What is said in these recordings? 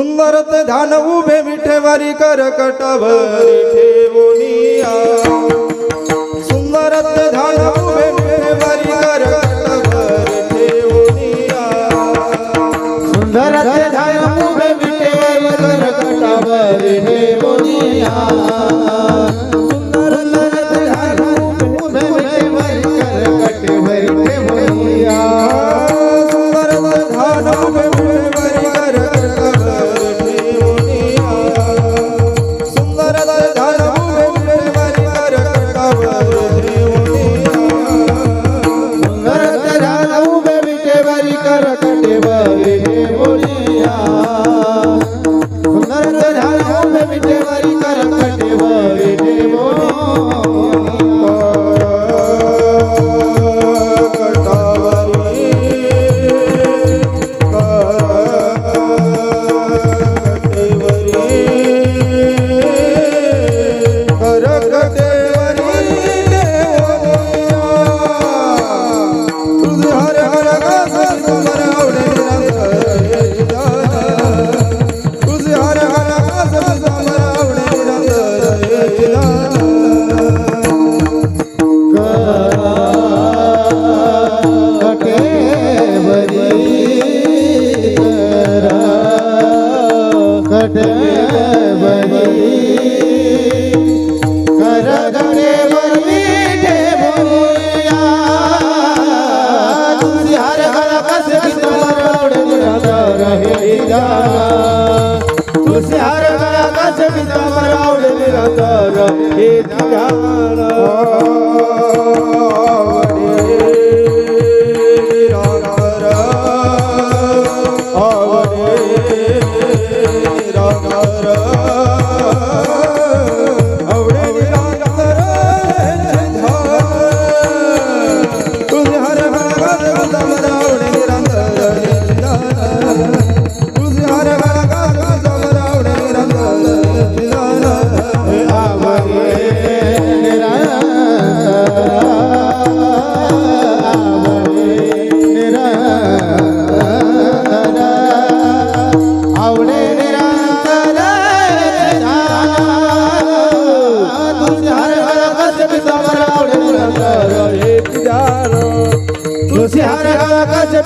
सुंदर ते ध्यान उभे विठेवारी करकट भरी ठेवनिया। सुंदर ते ध्यान उभे विठेवारी करकट भरी ठेवनिया। सुंदर ते ध्यान उभे विठेवारी करकट ठेवनिया। तुझ्या गळा काश पितांबर आवडले रातर हे ध्यान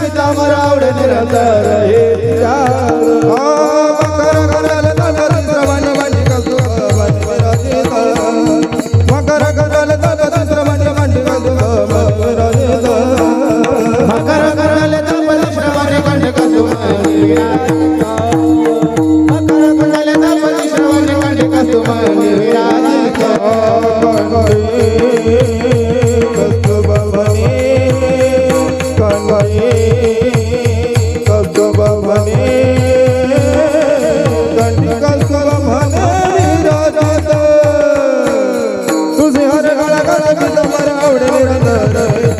પિતા મારા આવડે નિરંતર da da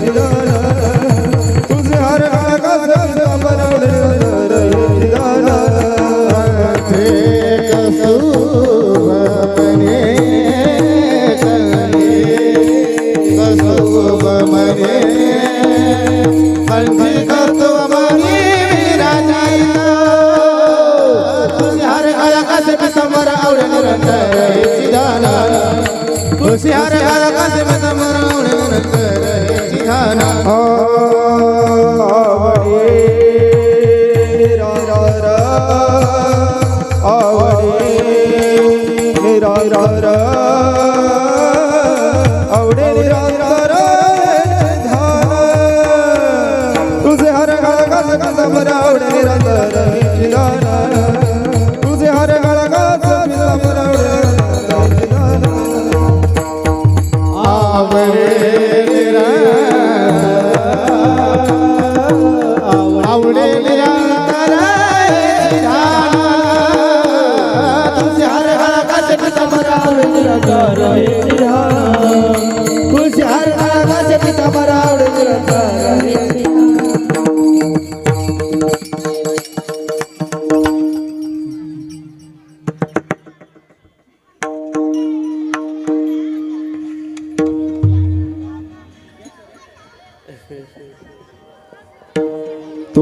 રે રા રા રા આવડે રે રા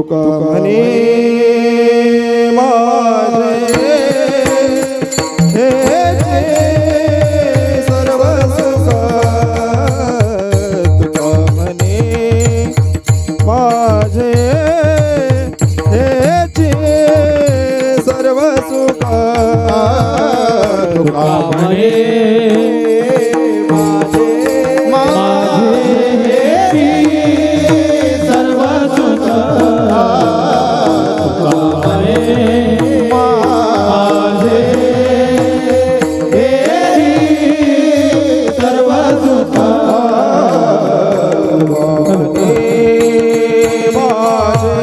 तुकमने मारे। हे सर्वसुख तुका मने Hare